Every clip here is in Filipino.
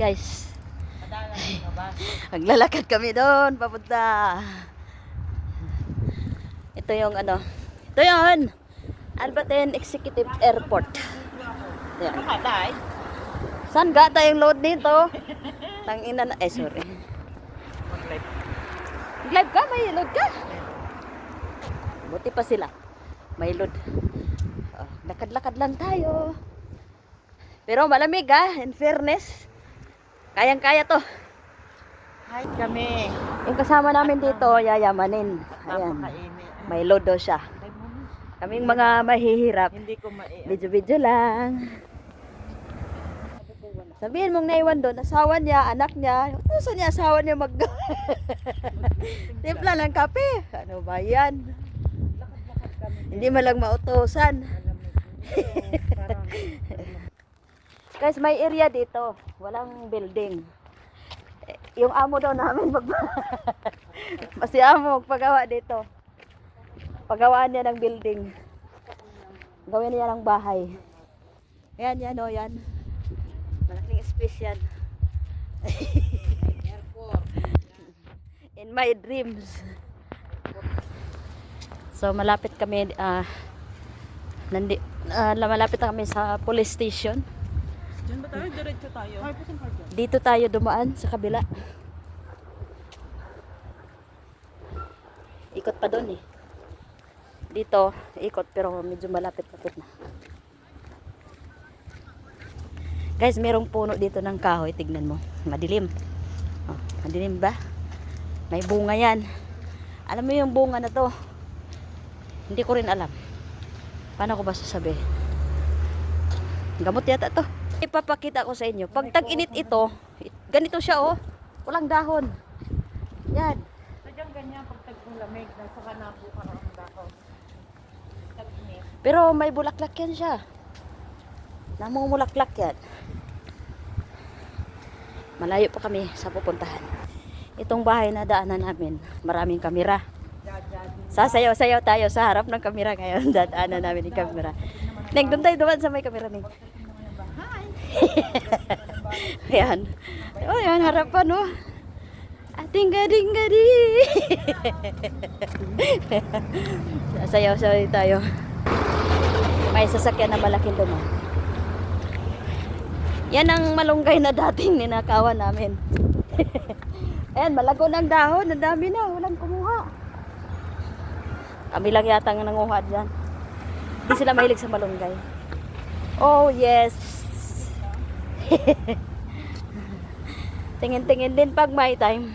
guys. Maglalakad kami doon, papunta. Ito yung ano, ito yun. Albertine Executive Airport. Yan. Saan ga tayong load nito? Tangina na, eh sorry. Mag-live. Live ka? May load ka? Buti pa sila. May load. Oh, lakad-lakad lang tayo. Pero malamig ah, in fairness. Kayang-kaya to. Hi kami. Yung kasama namin dito, yayamanin. Ayan. May daw siya. Kaming mga mahihirap. Hindi ko mai... Video-video lang. Sabihin mong naiwan doon, asawa niya, anak niya. Gusto niya asawa niya mag... Timpla ng kape. Ano ba yan? Hindi man lang mautosan. Guys, may area dito. Walang building. Yung amo daw namin mag... Masi amo magpagawa dito. Pagawaan niya ng building. Gawin niya ng bahay. Yan, yan o, yan. Malaking space yan. In my dreams. So, malapit kami, ah, nandi, ah, malapit na kami sa police station. Diyan ba tayo? Diretso tayo. Dito tayo dumaan sa kabila. Ikot pa doon eh. Dito, ikot pero medyo malapit-lapit na. Guys, merong puno dito ng kahoy. Tignan mo. Madilim. Oh, madilim ba? May bunga yan. Alam mo yung bunga na to? Hindi ko rin alam. Paano ko ba sasabihin? Gamot yata to. Ipapakita ko sa inyo. Pag tag-init ito, ganito siya oh. Walang dahon. Yan. Sadyang ganyan pag tagpong lamig. Nasa kanapo ka ang dako. Tag-init. Pero may bulaklak yan siya. Namumulaklak yan. Malayo pa kami sa pupuntahan. Itong bahay na daanan namin, maraming kamera. Sasayaw-sayaw tayo sa harap ng kamera ngayon. Dadaanan namin yung kamera. Neng, doon tayo duman sa may kamera, Neng. Ayan. Oh, yan, harapan, no? Ating gading-gadi. Sasayaw-sayaw tayo. May sasakyan na malaking duman. Yan ang malunggay na dating ninakawan namin. Ayan, malago ng dahon. Ang dami na. Walang kumuha. Kami lang yata ang nanguha dyan. Hindi sila mahilig sa malunggay. Oh, yes. Tingin-tingin din pag may time.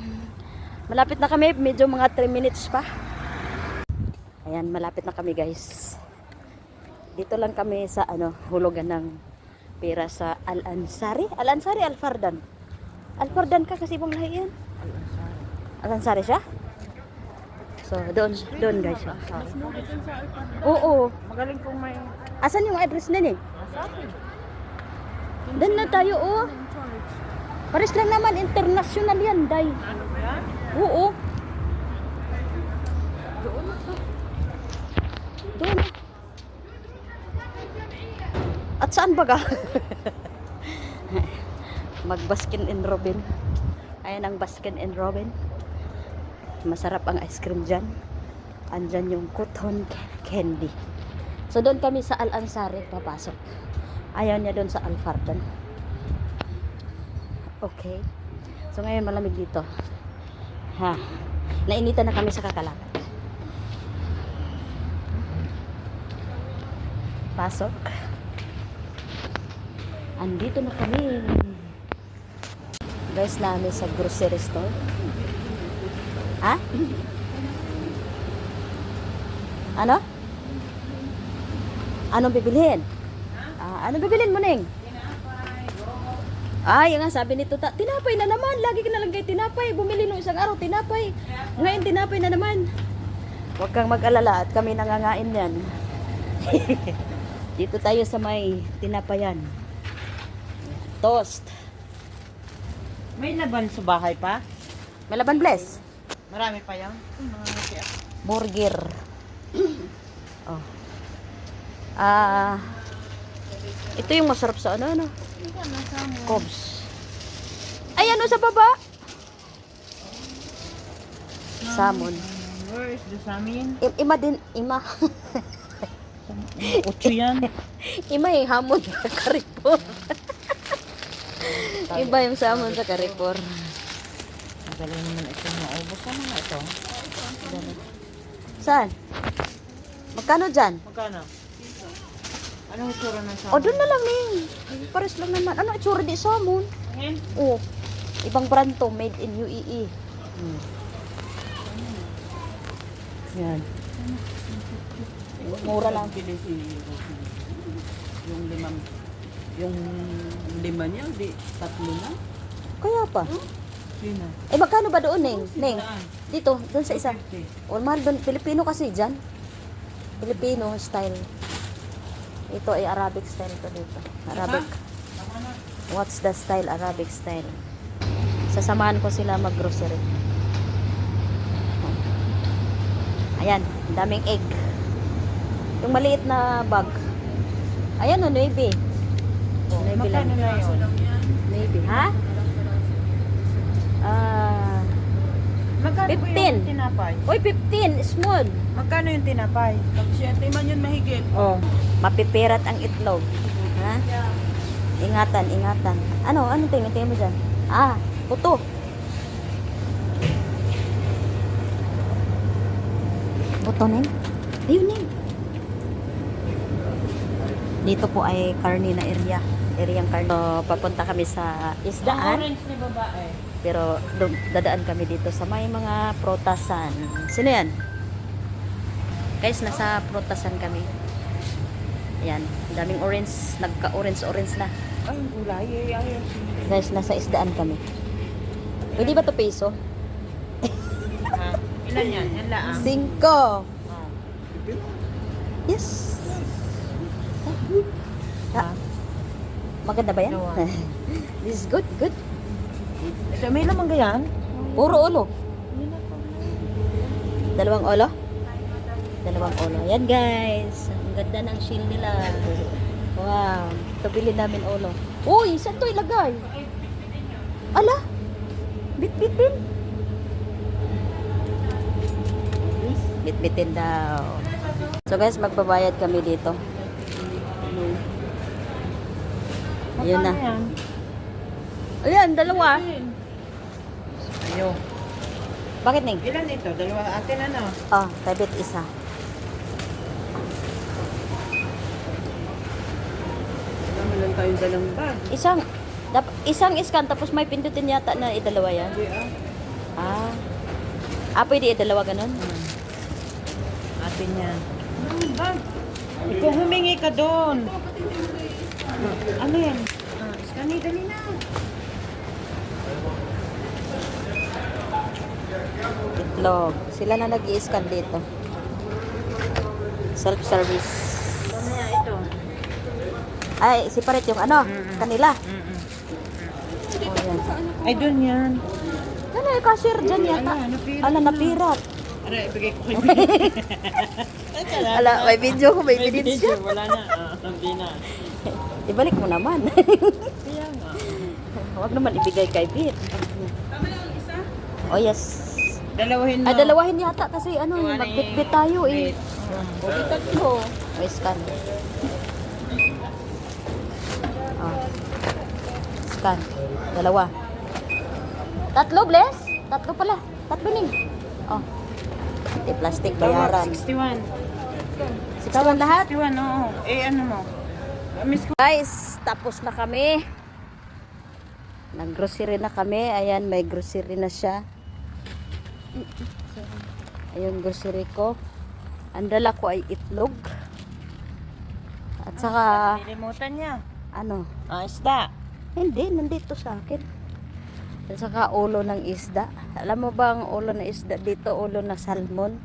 Malapit na kami. Medyo mga 3 minutes pa. Ayan, malapit na kami guys. Dito lang kami sa ano, hulugan ng pera sa Al-Ansari. Al-Ansari, Al-Fardan. Al-Fardan ka kasi ibang lahi yan. Al-Ansari siya? So, doon, doon guys. IPad. Oo. Magaling kong may... Asan yung address nun eh? Sa akin. Doon na tayo, oh. Pares lang naman, international yan, day. Oo. Doon na to. Doon. At saan ba ga? Mag-Baskin and Robin. Ayan ang Baskin and Robin. Masarap ang ice cream dyan. Andyan yung cotton candy. So doon kami sa Al-Ansari papasok. Ayaw niya doon sa Al-Fardan. Okay. So ngayon malamig dito. Ha. Nainitan na kami sa kakalakad. Pasok. Andito na kami. Guys, namin sa grocery store. Ha? Ano? Anong bibilhin? Ah, anong bibilhin mo, Ning? Ay, nga sabi nito, ta, tinapay na naman. Lagi ka na lang kayo tinapay. Bumili nung isang araw, tinapay. Ngayon, tinapay na naman. Huwag kang mag-alala at kami nangangain yan. Dito tayo sa may tinapayan. Toast. May laban sa bahay pa? Malaban bless. Marami pa yan? Ako. Burger. oh. Ah, ito yung masarap sa ano, ano? Cobs. Ano sa baba? Salmon. Where is the salmon? I- ima din, ima. Ocho yan. ima yung hamon sa karipor. Iba yung salmon sa karipor. Magaling naman ito maubos na mga ito. Saan? Magkano dyan? Magkano? Anong itsura ng salmon? O, doon na lang eh. Pares lang naman. Ano itsura di salmon? Ngayon? Oh, ibang brand to, made in UAE. Hmm. Yan. Mura lang. Si yung limang yung lima niya, di tatlo na. Kaya pa. Sino? Eh, magkano ba doon, Neng? Neng, Saan? dito, doon sa isa. 50. O, mahal doon. Pilipino kasi dyan. Filipino style. Ito ay Arabic style to dito. Arabic. What's the style? Arabic style. Sasamahan ko sila mag-grocery. Ayan, daming egg. Yung maliit na bag. Ayan o, navy. Navy lang. Magkano na yun? Navy. Ha? Ah, Magkano po 15. yung tinapay? Uy, 15. Small. Magkano yung tinapay? Pag siyete man yun mahigit. Oh, mapipirat ang itlog. Ha? Ingatan, ingatan. Ano? Ano tingin? Tingin mo dyan? Ah, puto. Puto na yun. Ayun na. Dito po ay Carnina area. Areang Carnina. So, papunta kami sa Ang isdaan. orange ni babae. Pero dadaan kami dito sa may mga protasan. Sino yan? Guys, nasa protasan kami. Yan, daming orange, nagka-orange-orange na. Ay, gulay. Ay. Guys, nasa isdaan kami. Pwede ba to peso? Ilan yan? Yan laang. Cinco. Oh. Yes. Ah, maganda ba yan? This is good, good. Ito, may lamang gayan? Puro ulo. Dalawang ulo? Dalawang ulo. Yan guys. Ang ganda ng shield nila. Wow. Ito bilhin namin ulo. Uy, saan to ilagay? Ala? Bit-bit din. Bit-bitin daw. So guys, magbabayad kami dito. Ayun na. Ayan, dalawa. Ayo. Bakit, Ning? Ilan ito? Dalawa atin ano? Oh, tabit isa. Man lang tayong dalang bag. Isang, dap, isang scan tapos may pindutin yata na idalawa yan. Hindi ah. Ah. Ah, pwede idalawa ganun? Atin yan. bag? Ikaw humingi ka doon. Ano yan? Ah, Skani, dali na. Itlog. Sila na nag scan dito. Self-service. Ito. Ay, separate yung ano, Mm-mm. kanila. Mm-mm. Oh, yan. Ay, doon yan. Ano yung cashier dyan yata? Ala, napirat Ala, na. napirat. Ara, ibigay ko kay Ala, may video ko, may minutes siya. Wala na. Ah, hindi na. Ibalik mo naman. Kaya nga. Huwag naman ibigay kay Bit. Oh, yes. Dalawahin mo. Ah, dalawahin yata kasi ano, ni magbitbit tayo eh. O, di tatlo. May scan. Oh. Scan. Dalawa. Tatlo, bless? Tatlo pala. Tatlo ning. Oh. Di plastic bayaran. 61. Sitawan lahat. 61, oo. Eh, ano mo? Guys, tapos na kami. Nag-grocery na kami. Ayan, may grocery na siya. Ayun, grocery ko. Ang dala ko ay itlog. At saka, Nilimutan niya. ano, Ah, isda. hindi, nandito sa akin. At saka ulo ng isda. Alam mo ba ang ulo ng isda dito, ulo na salmon?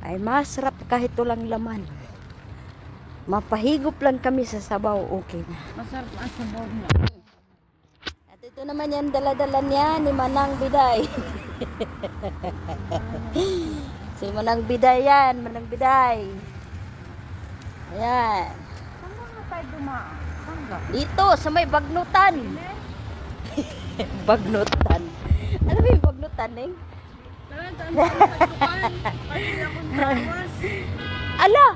Ay masarap kahit walang laman. Mapahigop lang kami sa sabaw, okay na. Masarap ang sabor niya. Ito naman yan, dala-dala niya ni Manang Biday. si Manang Biday yan, Manang Biday. Ayan. Saan nga tayo dumaan? Dito, sa may bagnutan. bagnutan. Alam mo yung bagnutan, Ning? Ala!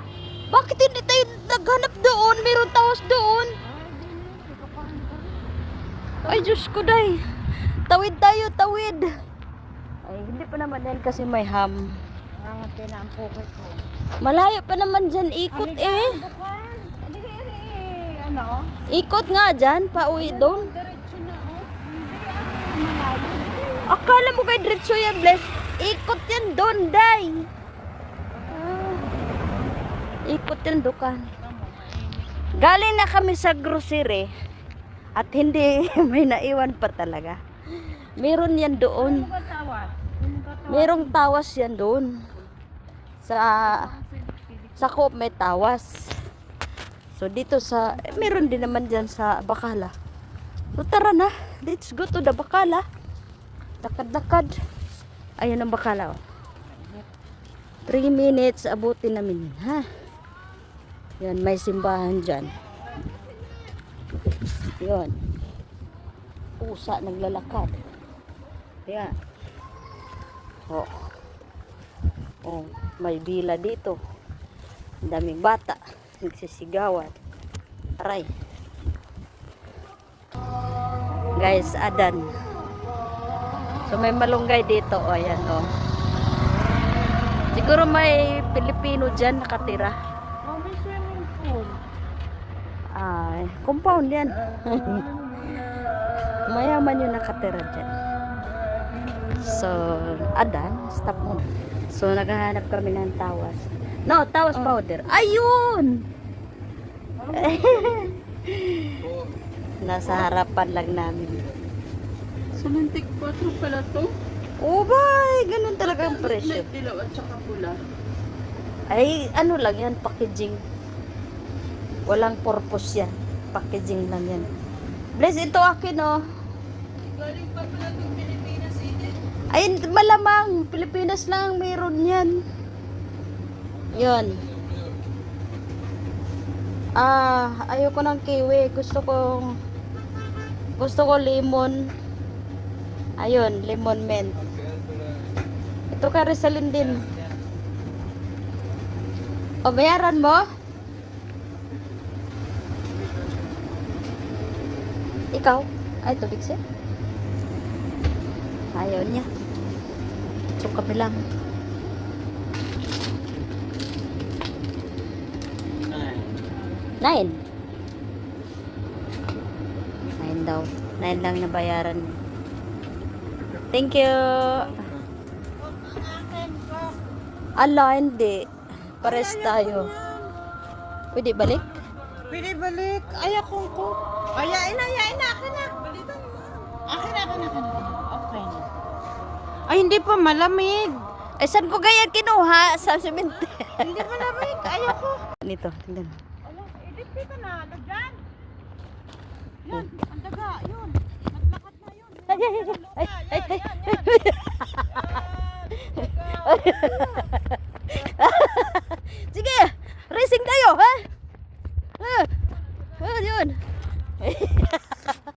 Bakit hindi tayo naghanap doon? Meron tawas doon. Ay, Diyos ko, day. Tawid tayo, tawid. Ay, hindi pa naman yan kasi may ham. Ang pinampukat ko. Malayo pa naman dyan, ikot eh. Bukan. Hindi, eh, ano? Ikot nga dyan, pauwi doon. Oh. Akala mo kay Diretso yan, bless. Ikot yan doon, day. Ah, ikot yan dukan. Galing na kami sa grocery at hindi may naiwan pa talaga. Meron yan doon. Merong tawas yan doon. Sa sa Coop may tawas. So dito sa eh, meron din naman diyan sa Bacala. So tara na, let's go to the Bacala. Lakad-lakad. Ayun ang Bacala. Oh. 3 minutes abutin namin ha. Yan, may simbahan dyan. Yun. Pusa naglalakad. Yan. Oh. Oh, may bila dito. Daming bata. Nagsisigawan. Aray. Guys, adan. So may malunggay dito. O, ayan o. Siguro may Pilipino dyan nakatira. Oh, may swimming pool. Ay, compound yan. Mayaman yung nakatira dyan. So, adan, stop mo. So, naghahanap kami ng tawas. No, tawas powder. Ayun! Nasa harapan lang namin. Sulintik 4 pala to. Oh, bay! Ganun talaga ang presyo. Dilaw at saka pula. Ay, ano lang yan, packaging. Walang purpose yan. Packaging lang yan. Bless, ito akin, oh. Galing pa pala itong Pilipinas, Edith. Ay, malamang. Pilipinas lang ang meron yan. Yun. Ah, ayoko ng kiwi. Gusto kong gusto ko lemon. Ayun, lemon mint. Ito ka Rizalin din. O, bayaran mo? Ikaw? Ay, tubig siya? Ayaw niya. So kami lang. Nine. Nine daw. Nine lang nabayaran. Thank you. Ala, hindi. Pares tayo. Pwede balik? Pwede balik. Ay, akong ko. Oh, yain na, yain na. Akin na. Akin na, akin na, akin na. Okay na. Ay, hindi pa malamig. Eh, saan ko kaya kinuha? Sa simento. hindi malamig. Ayoko. Nito, tingnan mo. Alam, edit eh, dito na. Ano, Lagyan. Yun, ang daga. Yun. Naglakat na yun. Ay, ay, ay. Ay, ay, ay. Sige, racing tayo, ha? Ah, ah, yun. 诶 嘿